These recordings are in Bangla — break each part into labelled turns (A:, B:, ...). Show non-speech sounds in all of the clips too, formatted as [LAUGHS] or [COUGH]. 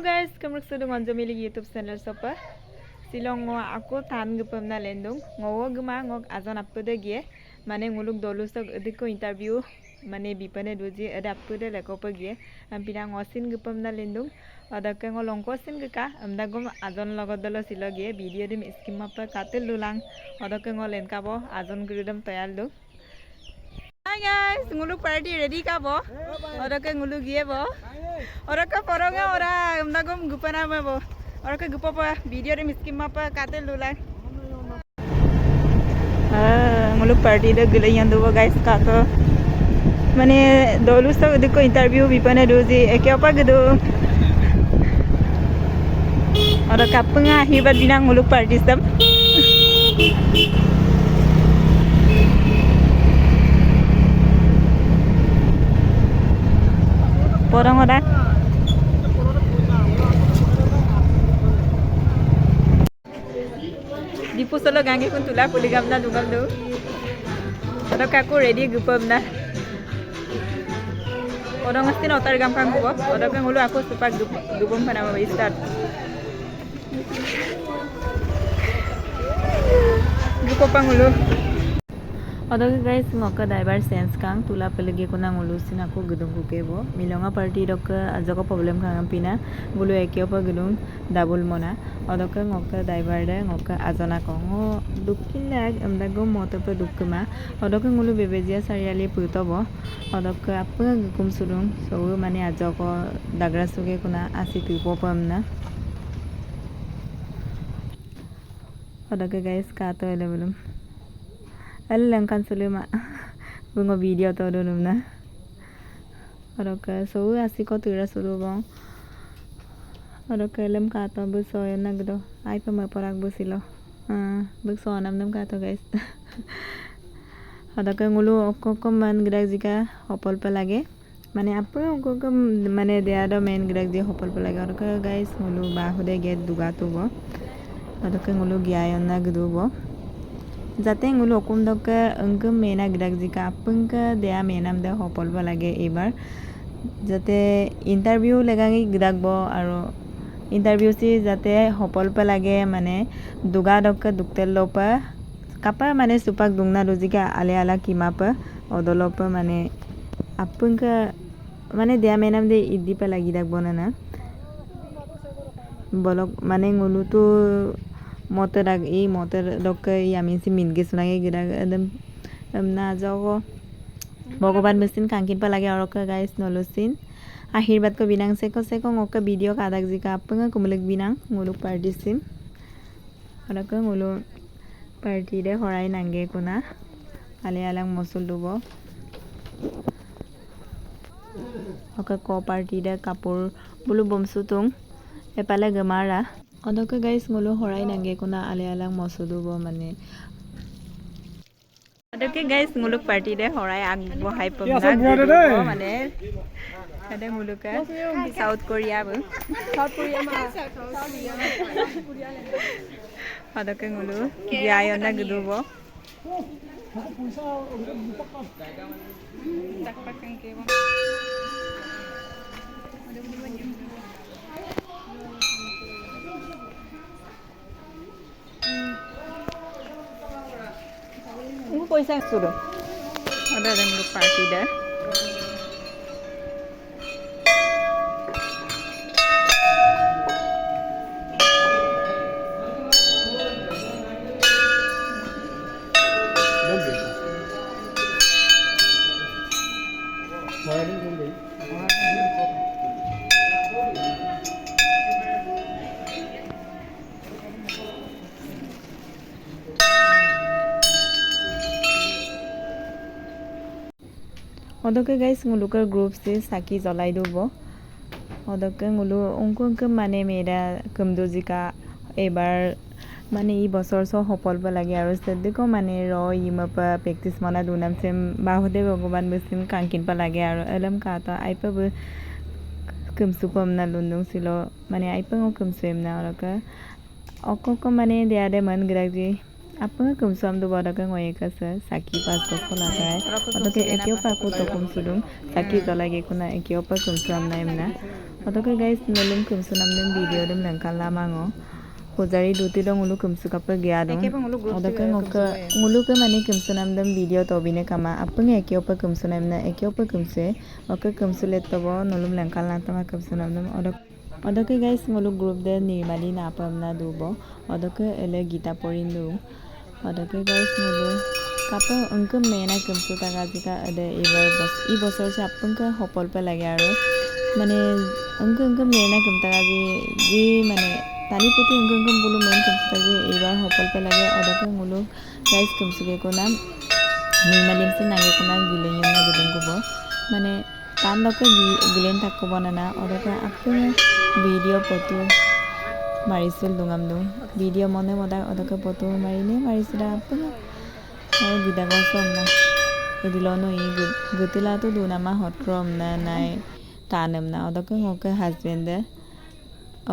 A: on Jamili YouTube channel sopa. Silong ngo aku tan gupam na lendung. Ngo guma ngo azon apode gie. Mane nguluk dolus tok ediko interview. Mane bipane doji ada apode leko gie. Ampina ngosin gupam na lendung. Adake ngo longko sin geka. Amda gum azon logot dolo silo gie. Video dim skim apa katil lulang. Adake ngo len kabo azon gridam toyal do. Guys, nguluk party ready ka kabo. Adake nguluk gie bo. Orang ke porongnya orang emna gom gupa nama bo. Orang ke gupa apa video de miskin apa kate lulang. Ah, muluk party de gule yang dua guys kato. Mane dolu sa udiko interview bipane dozi eke apa gitu. Orang kapunga hibat binang muluk party sam. porong ora di solo ganggu kun tula puli gamna dugam do Ora kaku ready gupam na. Orang mesti notar gampang gua orang kan ulu aku sepak gupam panama mau start Gupam ulu Odoke guys ngoka driver sense kang tula pelagi ko nang ulusin ako gedung ko kebo milonga party dok ajoko problem kang pina bulu ekyo pa gedung double mona odoke ngoka driver de ngoka ajona ko ngo dukkin lag amda go moto pa dukkuma odoke ngulu bebejia sariali putobo odoke apga gukum surung so mane ajoko dagra suge kuna asi pipo pamna odoke guys kato ele belum Oroka so asi ko tira suru bong Oroka lem ka to bu so yan nagdo ay pa maparag bu silo ah bu so nam nam ka to guys Oroka ngulu okko ko man grag jika hopol pa lage মানে আপুনি অঙ্ক মানে দেয়া দ মেইন গিৰাক দিয়ে সফল পেলাই অৰকে গাইছ মোলো বাহুদে গেট দুগাটোব অৰকে মোলো গিয়ায়না গদুব যাতে dokke engke mena grak jika apengke dea menam de hopol ba lage এবার যাতে ইণ্টাৰভিউ লেগাঙি গিৰাক ব আৰু ইণ্টাৰভিউ চি যাতে সফল লাগে মানে দুগা দক্কে দুকতেল লপা কাপা মানে সুপাক দুংনা রুজিকা আলে আলা কিমাপা অদলপ মানে আপংকা মানে দেয়া মেনাম দে ইদি পা লাগি রাখব না না বলক মানে ngunutu motor ag i motor dok i amin si min ges lagi gira adam na jago ভগবান বেসিন কাঙ্কিন পালাগে অরক গাইস নলসিন আশীর্বাদ কো বিনাং সে কো সে কো ngok video kadak jika apanga kumulek binang nguluk party sim অরক ngulu party de horai nange kuna ale alang mosul dubo oke ko party de kapur bulu bom sutung এপালে গমাৰা অদকে গাইছ মোলো হৰাই নাগে কোনা আলে আলাং মচুদুব মানে অদকে গাইছ মুলুক পাৰ্টি দে হৰাই আগবঢ়াই পম মানে হেদে মুলুকে সাউথ কোৰিয়া বো
B: সাউথ কোরিয়া মা
A: অদকে মুলু গিয়ায়না গদুব Ini পয়সা আছো আৰু দাদা মোক পাৰ্টি দে অদকে গাইস মুলুকের গ্রুপ সে সাকি জ্বলাই দিব অদকে মুলু অঙ্কু অঙ্ক মানে মেয়েরা কমদুজিকা এবার মানে ই বছৰ চ সফল লাগে আৰু সেদিকো মানে ৰ ইমাপা প্ৰেক্টিচ মনা দুনাম চেম বাহুদে ভগৱান বসিম কাংকিন পা লাগে আৰু এলম কাতা আইপা ব কমসু পম না লুন্দুং ছিল মানে আইপা ও কমসু এম না অৰকা অকক মানে মন apa kum suam du bodo ngoye ke se saki pas ko lagai oto ke ekyo pa ko to kum sudum saki to lagi kuna ekyo pa kum suam na imna oto guys nolum kum sunam dem video dem lengkan lama ngo pujari duti dong ulu kum suka pe gya dong oto ke ngoke ngulu ke mani kum sunam dem video to bine kama apa nge ekyo pa kum sunam na ekyo pa kum se oke kum sulet to bo nolum lengkan lantama kum sunam dem oto অদকে গাইস মোলো গ্রুপ দে নির্মালি না পামনা দুব অদকে এলে গীতা পড়িন্দু অদকে গাইস মোলো কাপে অঙ্ক মেনা কেমসু টাকা জিকা এদে এবার বস ই বছর সে আপনকে সফল পে লাগে আৰু মানে অঙ্ক অঙ্ক মেনা কেম টাকা জি জি মানে তানি প্রতি অঙ্ক অঙ্ক বলো মেন কেমসু টাকা এইবার পে লাগে অদকে মোলো গাইস কেমসুকে কোনা নির্মালিমসে নাগে কোনা গিলেন না গিলেন কব মানে তান দকে গিলেন থাক কব না অদকে আপনি মাৰিছিল দুঙাম দুং ভিডিঅ' মনে মদাক অদকে ফটো মাৰিনে মাৰিছিল আপুনি। আৰু গীতা গছম না এদিলনো ই গতিলাতো দুনামা সত্ৰম না নাই টানম না। অদকে ngকে হাজবেণ্ডে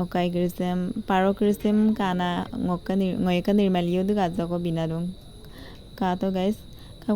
A: অকাই কিৰিছেম, পাৰ কিৰিছেম কানা ngকে ngকে নিৰ্মালিও দু গাজক বিনা দুং। কাটো গাইছ খাও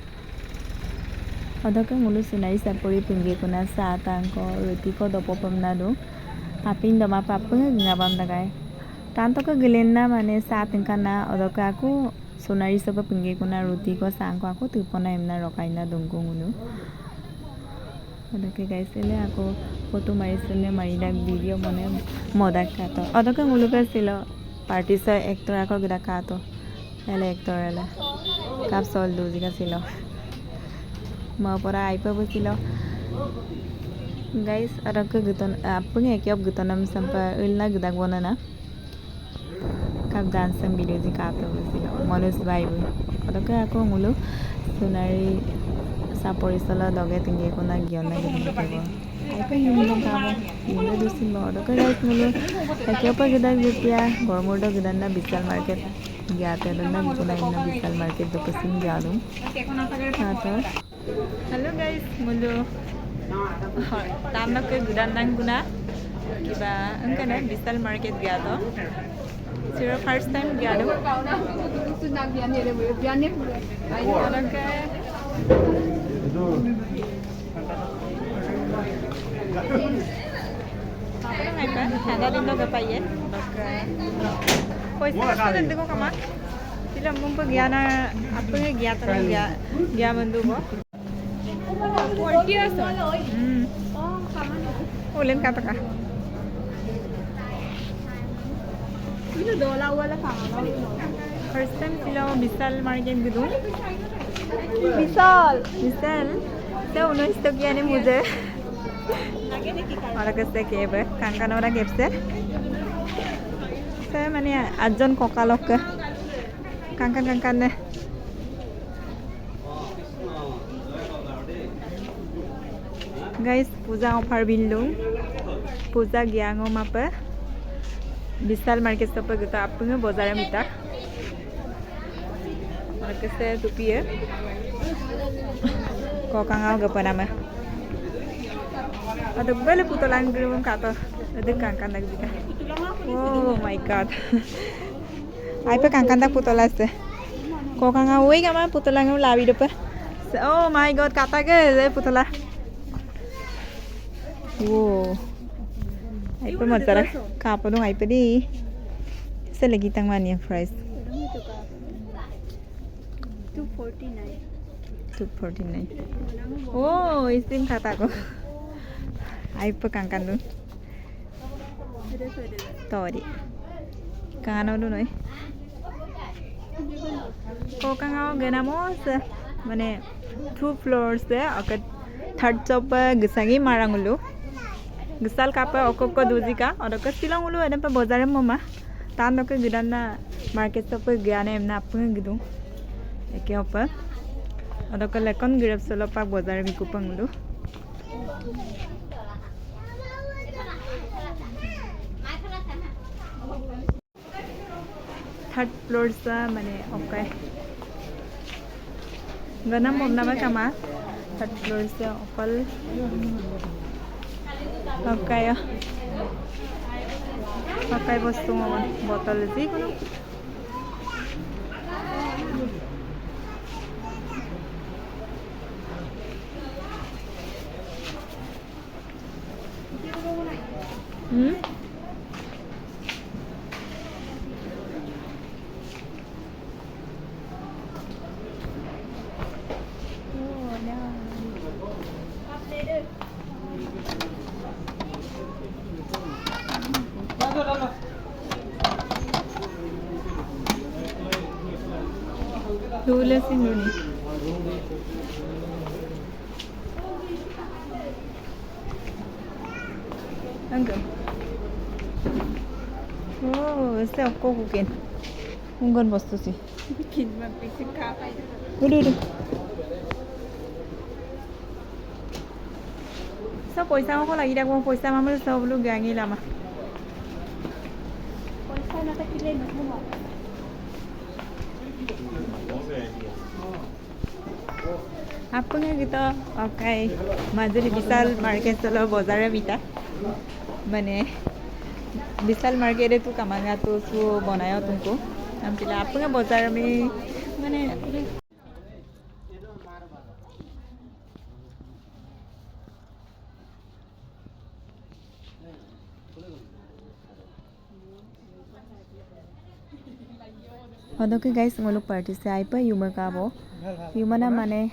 A: অদকে মোলৈ সোণাৰী চাপৰি পিঙগে কোণা চাহ টান কুটি কপ পামনা দু পাপিং দমা পাপে গাব নাগাই তাহাঁতকো গিলে না মানে চাহ না অদকে আকৌ সোণাৰী চাপৰ পিঙে কোণা ৰুটিক চাহ ক আকৌ টিপনা ইমনা ৰকাইনা দুং কো কুনু অদকে গাইছিলে আকৌ ফটো মাৰিছিলে মাৰি দাক বুঢ়ি অ বনে মদাক কাটো। অদকে মোলোকে চিল পাৰ্টি চ এক্টৰ আকৌ কেইটাক কাঁহটো এলে এক্টৰ এলে। কাপ চল ছিল mapora aipa bukilo guys arak guton apung ekyop gutonam sampa ulna gudak bonana kap dansam video ji kato bukilo manus bai bu adaka ako ngulu sunari saporisala doge tinge kona gyona gyona aipa ngulu kamo ngulu dusin bo adaka guys ngulu ekyopa gudak jutya gormurdo gudanna bichal market gyaate danna guna inna bichal market dokasin gyalum তারপর হেল্ল' গাইজ বোলো তামনাকৈ গুদান গুণা কিবা এনেকৈ বিশাল মাৰ্কেট গিয়াত চিৰ ফাৰ্ষ্ট টাইম গিয়ালো ঠাণ্ডা দিনকে পাইয়ে পইচা nanti kama sila mong pag yana apa nga giyata na giya giya man dubo hmm ulin ka ta ka first time sila bisal market gitu
B: विशाल
A: bisal so uno isto kiya ni mujhe ওরা কাছে কেব কাঙ্কান ওরা কেপছে সে মানে আটজন ককালক কাঙ্কান guys puja offer binlung puja giango mape bisal market sape gata apung bazar mita market se tupiye ya. kokanga au gapa nama? Ada putolang putolan gerum kata ada kankan lagi kita. Oh my god. [LAUGHS] Aipa kankan tak putola se kokanga oi wei gama putolan au labi depa oh my god kata ke? Putola tang mania price
B: 249
A: 249 oh isim kata ko ai pe kangkan dong tori kangano dun oi ko kangao ganamos মানে টু ফ্লোর্স ওকে থার্ড চপ গিসাঙি মারাঙুলো গোচাল কাপে অকক দুজিকা অদক শ্বিলঙলো এনেপে বজাৰে মমা
C: তাত নকে গিদান না মার্কেট অপে গিয়ানে এমনা আপুং গিদু একে অপে অদক লেকন গিরেপ সলো পাক বজাৰে বিকু পাংলু থার্ড ফ্লোর সা মানে অকাই গনা মমনা মা কামা থার্ড ফ্লোর সা অকল sa opal okay okay বস্তু mo bottle যিকোনো হুম తులసి నూనె అంకల్ ఓ వేస్తే ఒక్కో
B: కుకేన్ ఉంగన్ đi sao
C: poi sao có là đi đâu poi sao mà mới sao lúc gà
B: nghi làm à
C: Apanya gitu, oke. Majuli বিশাল মার্কেট চলো বজারে বিটা মানে বিশাল মার্কেটে তু কামাঙ্গা তো সু বনায় তুমকো हम पिला आपका बाजार में मैंने Oke guys, nguluk party sa ipa yuma kabo. Yuma na mane